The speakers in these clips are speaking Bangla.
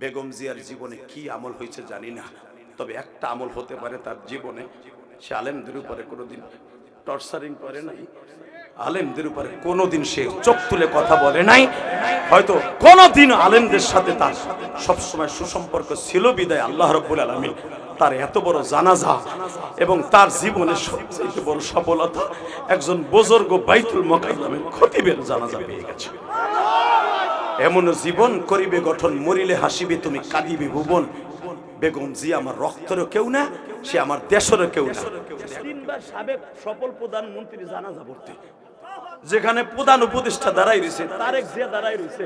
বেগম জিয়ার জীবনে কি আমল হয়েছে জানি না। তবে একটা আমল হতে পারে তার জীবনে। সে আলেমদের উপরে কোনোদিন টর্চারিং করে নাই। আলেমদের উপরে কোনোদিন সে চোখ তুলে কথা বলে নাই। হয়তো কোনোদিন আলেমদের সাথে তার সবসময় সুসম্পর্ক ছিল। বিদায় আল্লাহ রব্বুল আলমী তার এত বড় জানাজা এবং তার জীবনের সবচেয়ে বড় সফলতা একজন বুজুর্গ বাইতুল মোকাদ্দমের খতিবের জানাজা পেয়ে গেছে। এমন জীবন করিবে গঠন মরিলে হাসিবে তুমি কাঁদিবে ভুবন। বেগম জি আমার রক্তেরও কেউ না সে আমার দেশেরও কেউ না। তিনবার সাবেক সফল প্রধানমন্ত্রী জানাজা ভর্তি যেখানে প্রধান উপদেষ্টা দাঁড়াই রয়েছে তারেক জিয়া দাঁড়াই রয়েছে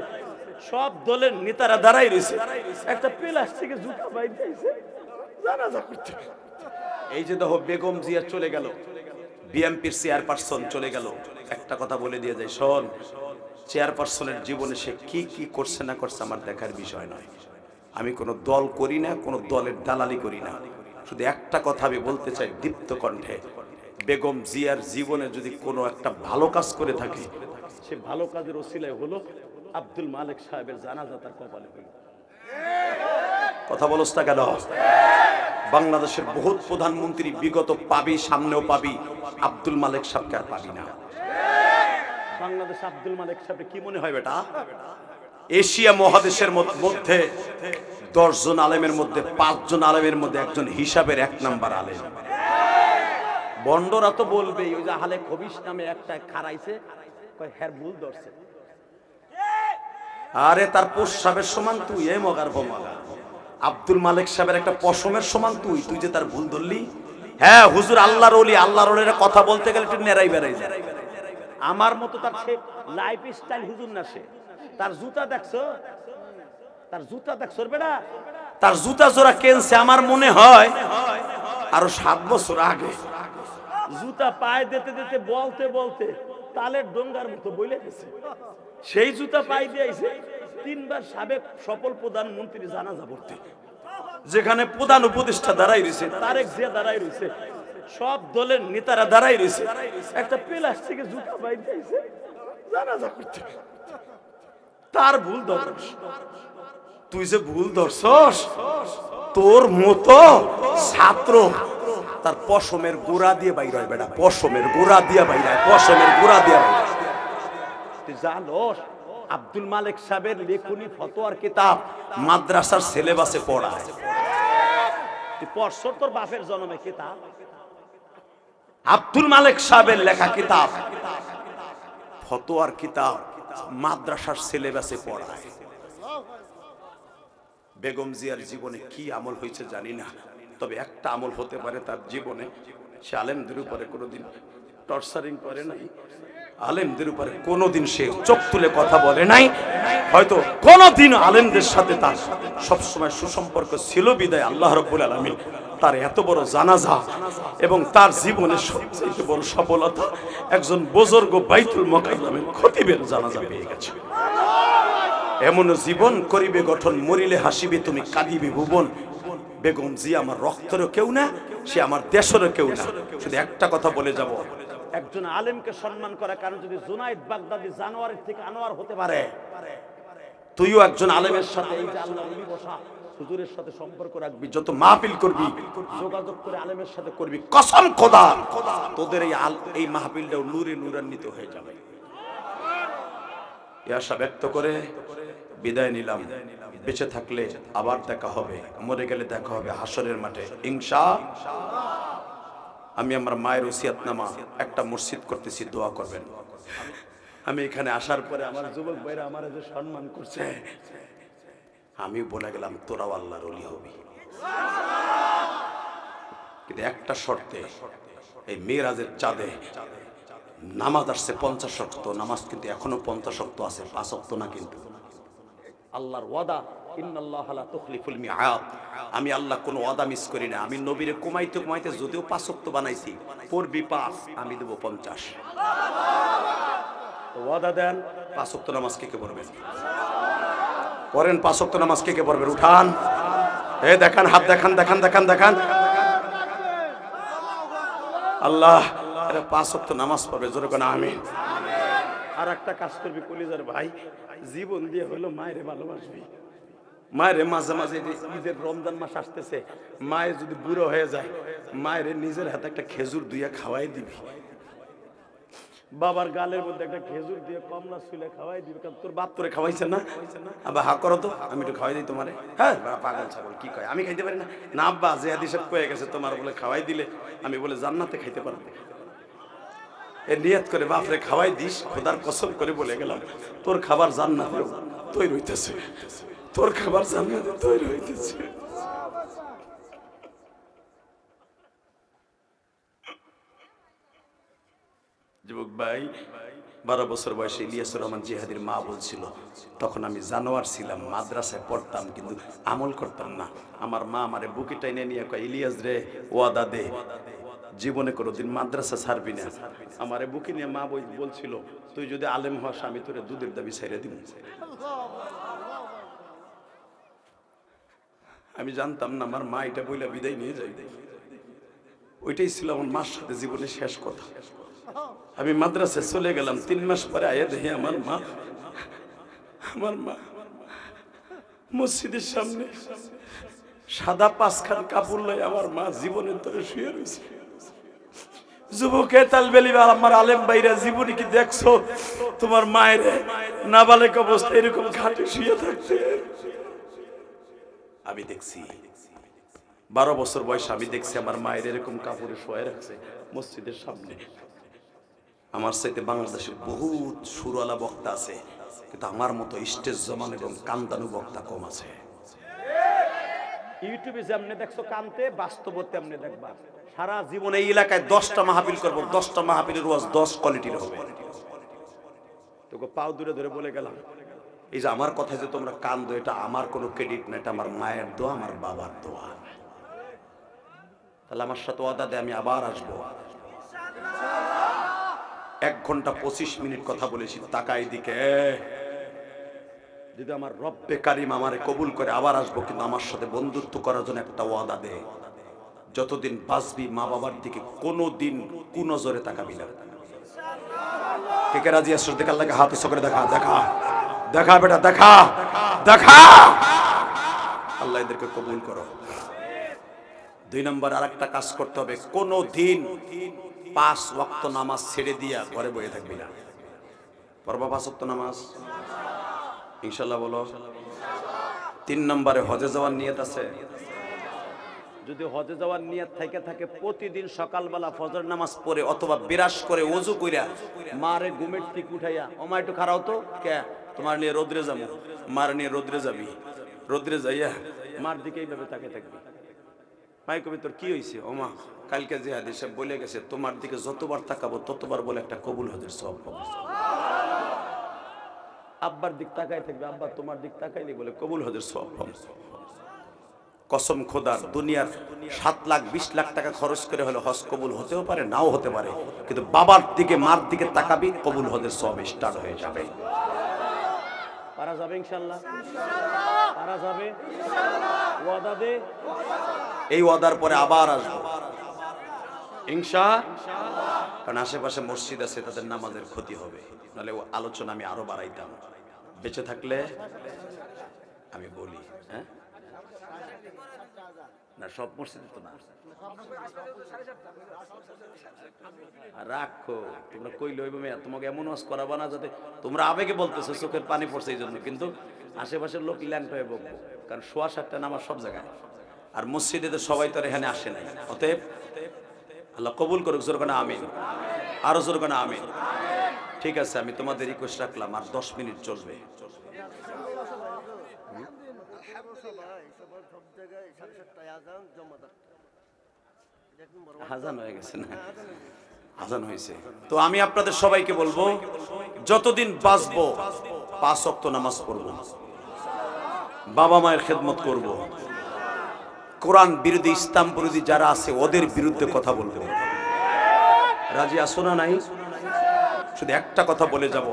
সব দলের নেতারা দাঁড়াই রয়েছে। একটা প্লাস্টিকে জুতা বাইতেছে জানাজা করতে। এই যে দেখো বেগম জিয়া চলে গেল। বিএমপির চেয়ারপারসন চলে গেল। একটা কথা বলে দিয়ে যায় শোন। চেয়ারপারসনের জীবনে সে কি কি করছে না করছে আমার দেখার বিষয় নয়। আমি কোনো দল করি না, কোনো দলের দালালি করি না। শুধু একটা কথা আমি বলতে চাই দীপ্ত কণ্ঠে। বেগম জিয়ার জীবনে যদি কোনো একটা ভালো কাজ করে থাকে, সে ভালো কাজের ওসিলায় হলো আব্দুল মালিক সাহেবের জানাজা তার কপালে কথা বলস না কেন? বাংলাদেশের বহুত প্রধানমন্ত্রী বিগত পাবি, সামনেও পাবি। আব্দুল মালিক সাহেবকে আর পাবি না। বাংলাদেশ আব্দুল মালিক সাহেব কি মনে হয় বেটা? এশিয়া মহাদেশের মধ্যে দশজন আলেমের মধ্যে পাঁচজন আলেমের মধ্যে একজন হিসাবের এক নাম্বার আলেম। বন্ডরা তো বলবে ওই যে হালে খবিস নামে একটা খারাইছে হ্যার, ভুল ধরছে। আরে, তার প্রস্রাবের সমান তুই, এ মগার ভমগা আব্দুল মালিক সাহেবের একটা পশমের সমান তুই তুই যে তার ভুল ধরলি? হ্যাঁ হুজুর, আল্লাহর ওলি, আল্লাহর ওলির কথা বলতে গেলে একটু নেড়াই বেড়াই যায়। আমার মতো তার সে লাইফ স্টাইল হুজুর না সে। তার জুতা দেখছ? তার জুতা দেখছ বেটা তার জুতা জোড়া কেনছে আমার মনে হয় আরও সাত বছর আগে। জুতা পায়ে দিতে দিতে বলতে বলতে তালের ডোঙ্গার মতো বইলে গেছে। সেই জুতা পায়ে দিয়েছে তিনবার সাবেক সফল প্রধানমন্ত্রী জানাজা ভর্তি যেখানে প্রধান উপদেষ্টা দাঁড়াই রয়েছে, তারেক জিয়া দাঁড়াই রয়েছে। সব দলের নেতারা দাঁড়াই রয়েছে। একটা প্লাস্টিকে জুতা দিয়েছে জানাজা করতে তার ভুল ধরস। তুই যে ভুল ধরছস, তোর মতো ছাত্র তার পশমের গোড়া দিয়ে বাইর হয় বেটা, পশমের গোড়া দিয়ে বাইর হয়, পশমের গোড়া দিয়ে বাইর। তুই জানোস, আব্দুল মালিক সাহেবের লেখনি, ফতোয়ার কিতাব মাদ্রাসার সিলেবাসে পড়ায়। তুই তোর বাপের জন্মে কিতাব? আব্দুল মালিক সাহেবের লেখা কিতাব, ফতোয়ার কিতাব মাদ্রাসার সিলেবাসে পড়ায়। বেগম জিয়ার জীবনে কি আমল হয়েছে জানি না, তবে একটা আমল হতে পারে তার জীবনে। সে আলেমদের উপরে কোনোদিন টর্চারিং করে নাই। আলেমদের উপরে কোনোদিন সে চোখ তুলে কথা বলে নাই। হয়তো কোনোদিন আলেমদের সাথে তার সবসময় সুসম্পর্ক ছিল বিদায় আল্লাহ রব্বুল আলমী তার এত বড় জানাজা এবং তার জীবনের সবচেয়ে বড় সফলতা একজন বুজুর্গ বাইতুল মোকাদ্দমের খতিবের জানাজা পেয়ে গেছে। এমন জীবন করিবে, গঠন মরিলে হাসিবে, তুমি কাঁদিবে ভুবন। বেগম জি আমার রক্তেরও কেউ না, সে আমার দেশেরও কেউ না। শুধু একটা কথা বলে যাব একজন আলেমকে সম্মান করার কারণ যদি জুনাইদ বাগদাদি জানোয়ারের থেকে আনোয়ার হতে পারে, তুইও একজন আলেমের সাথে হুজুরের সাথে সম্পর্ক রাখবি, যত মাহফিল করবি, যোগাযোগ করে আলেমের সাথে করবি, কসম খোদা, তোদের এই এই মাহফিলটাও নূরে নূরান্বিত হয়ে যাবে। আশা ব্যক্ত করে বিদায় নিলাম। বেঁচে থাকলে আবার দেখা হবে, মরে গেলে দেখা হবে হাসরের মাঠে, ইনশা আমি আমার মায়ের ওসিয়াতনামা একটা মসজিদ করতেছি, দোয়া করবেন। আমি এখানে আসার পরে আমার যুবক ভাইরা আমার যে সম্মান করছে আমি বলে গেলাম, তোরাও আল্লাহর অলি হবি। কিন্তু একটা শর্তে, এই মেয়েরাজের চাঁদে নামাজ আসছে পঞ্চাশ শক্ত, নামাজ কিন্তু এখনও পঞ্চাশ শক্ত আছে, পাঁচ শক্ত না কিন্তু। আল্লাহর ওয়াদা আমি আল্লাহ কোনো ওয়াদা মিস করি না। আমি নবীরে কমাইতে কমাইতে যদিও পাঁচ শক্ত বানাইছি, পড়বি পাঁচ, আমি দেবো পঞ্চাশ। ওয়াদা দেন, পাঁচ শক্ত নামাজ কে কে পড়বেন? পড়েন, পাঁচ শক্ত নামাজ কে কে পড়বেন? উঠান। এ দেখান, হাত দেখান দেখান দেখান দেখান। আল্লাহ এরা পাঁচ ওয়াক্ত নামাজ পড়বে, জোরে কোন আমি আর একটা কাজ করবি কলিজার ভাই, জীবন দিয়ে হলো মায়েরে ভালোবাসবি। মায়ের মাঝে মাঝে ঈদের রমজান মাস আসতেছে, মায়ের যদি বুড়ো হয়ে যায়, মায়ের নিজের হাতে একটা খেজুর দুইয়া খাওয়াই দিবি। বাবার গালের মধ্যে একটা খেজুর দিয়ে কমলা শুলে খাওয়াই দিবি, কারণ তোর বাপ তোরে খাওয়াইছে না? আবার হা করো তো, আমি একটু খাওয়াই দিই তোমারে। হ্যাঁ? পাগল, ছাগল, কি কয়? আমি খাইতে পারি না। না, আব্বা যে হাদিস কয়ে গেছে তোমার বলে খাওয়াই দিলে, আমি বলে জান্নাতে খাইতে পারব। নিয়ত করে, বাপরে, খাওয়াই দিস, খোদার কসম করে বলে গেলাম, তোর খাবার জান্নাতে তৈরি হইতেছে। তোর খাবার জান্নাতে তৈরি হইতেছে। যুবক ভাই, বারো বছর বয়সে ইলিয়াসুর রহমান জিহাদির মা বলছিল, তখন আমি জানোয়ার ছিলাম, মাদ্রাসায় পড়তাম, কিন্তু আমল করতাম না। আমার মা আমারে বুকে টাইনে নিয়ে কয়, ইলিয়াস রে, ওয়াদা দে। জীবনে কোনোদিন মাদ্রাসা ছাড়বি না। আমারে বুকে নিয়ে মা বই- বলছিল, তুই যদি আলেম হস, আমি তোরে দুধের দাবি ছেড়ে দিব। আমি জানতাম না, আমার মা এটা বইলা বিদায় নিয়ে যাই ওইটাই ছিল আমার মার সাথে জীবনের শেষ কথা। আমি মাদ্রাসায় চলে গেলাম, তিন মাস পরে আয়া দেখি আমার মা আমার মা মসজিদের সামনে সাদা পাঁচখান কাপড় লয় আমার মা জীবনের ধরে শুয়ে রয়েছে। যুবকে তালবেলি আমার আলেম ভাইরা জীবনে কি দেখছ? তোমার মায়ের নাবালেক অবস্থা এরকম ঘাটে শুয়ে থাকতে। আমি দেখছি, বারো বছর বয়স আমি দেখছি আমার মায়ের এরকম কাপড়ে শোয়ে রাখছে মসজিদের সামনে। আমার সাথে বাংলাদেশে বহুত সুরওয়ালা বক্তা আছে, কিন্তু আমার মতো স্টেজ জমান এবং কান্দানু বক্তা কম আছে। ইউটিউবে যেমনি দেখছ কানতে বাস্তব তেমনি দেখবা। সারা জীবনে এই এলাকায় দশটা মাহফিল করব, দশটা মাহফিলের ওয়াজ দশ কোয়ালিটির হবে। তোকে পাও দূরে ধরে বলে গেলাম। এই যে আমার কথা যে তোমরা কান্দো, এটা আমার কোনো ক্রেডিট না, এটা আমার মায়ের দোয়া, আমার বাবার দোয়া। তাহলে আমার সাথে ওয়াদা দে, আমি আবার আসব। এক ঘণ্টা পঁচিশ মিনিট কথা বলেছি তাকাই দিকে যদি আমার রব্বে কারিম আমারে কবুল করে আবার আসব, কিন্তু আমার সাথে বন্ধুত্ব করার জন্য একটা ওয়াদা দে। যতদিন বাঁচবি, মা বাবার দিকে কোনো দিন কুনজরে তাকাবি না। কে হাত দেখা দেখা। দেখা দেখা। আল্লাহ এদেরকে কবুল করো। দুই নম্বর কাজ করতে হবে। কোনো ওয়াক্ত নামাজ ছেড়ে দিয়া ঘরে বসে থাকবি না। নামাজ? ইনশাল্লাহ বলো। তিন নম্বরে হজে যাওয়ার নিয়ত আছে? যদি হজে যাওয়ার নিয়ত থেকে থাকে প্রতিদিন সকালবেলা ফজর নামাজ পড়ে অথবা বিরাস করে ওযু কইরা মারে ঘুমের ঠিক উঠাইয়া ওমা একটু খারাও তো? কে? তোমার নিয়ে রোদ্রে যাব। মার নিয়ে রোদ্রে যাবি। রোদ্রে যাইয়া মার দিকে এইভাবে তাকে থাকবি। কবি, তোর কি হয়েছে ওমা কালকে যে হাদিসে বলে গেছে, তোমার দিকে যতবার তাকাবো ততবার বলে একটা কবুল হজের সব পাবো। আব্বার দিক তাকাই থাকবে, আব্বা তোমার দিক তাকাইলে বলে, কবুল হজের সব কসম খোদার, দুনিয়ার সাত লাখ, বিশ লাখ টাকা খরচ করে হলে হজ কবুল হতেও পারে, নাও হতে পারে। কিন্তু বাবার দিকে, মার দিকে তাকাবি, কবুল হজের সব স্টার্ট হয়ে যাবে। পারা যাবে ইনশাল্লাহ পারা যাবে? ওয়াদা দে। এই ওয়াদার পরে আবার আসব। ইনশা কারণ আশেপাশে মসজিদ আছে, তাদের নামাজের ক্ষতি হবে। নাহলে আলোচনা আমি আরও বাড়াইতাম। বেঁচে থাকলে আমি বলি হ্যাঁ? না, সব মসজিদে তো না। রাখো, তোমরা কইলে হইবে মেয়া, তোমাকে এমন ওয়াজ করাবা না যাতে তোমরা আবেগে বলতেছো, চোখের পানি পড়ছে এই জন্য কিন্তু আশেপাশের লোক ল্যাংট হয়ে বকবো, কারণ শোয়া সাতটা নামাজ সব জায়গায়। আর মসজিদে তো সবাই তো এখানে আসে নাই। অতএব আল্লাহ কবুল করুক জোর না আমিন। আরও জোর না আমিন। ঠিক আছে, আমি তোমাদের রিকোয়েস্ট রাখলাম, আর দশ মিনিট চলবে। হাজান হয়ে গেছে না? হাজান হয়েছে। তো আমি আপনাদের সবাইকে বলব, যতদিন বাঁচবো, পাঁচ অক্ত নামাজ পড়ব। বাবা মায়ের খেদমত করব। কোরআন বিরোধী, ইসলাম বিরোধী যারা আছে, ওদের বিরুদ্ধে কথা বলব রাজি আসো না নাই? শুধু একটা কথা বলে যাব।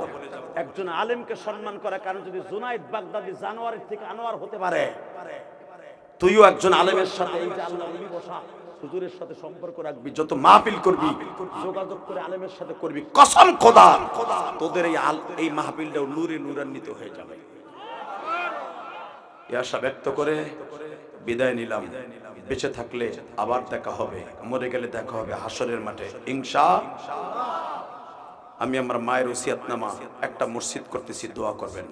একজন আলেমকে সম্মান করার কারণ যদি জুনাইদ বাগদাদি জানোয়ারের থেকে আনোয়ার হতে পারে, তুইও একজন আলেমের সাথে এই হুজুরের সাথে সম্পর্ক রাখবি, যত মাহফিল করবি, যোগাযোগ করে আলেমের সাথে করবি। কসম খোদা, তোদের এই এই মাহফিলটাও নূরে নূরান্বিত হয়ে যাবে। এ আশা ব্যক্ত করে বিদায় নিলাম। বেঁচে থাকলে আবার দেখা হবে। মরে গেলে দেখা হবে হাসরের মাঠে। ইংসা আমি আমার মায়ের ওসিয়াতনামা একটা মসজিদ করতেছি, দোয়া করবেন।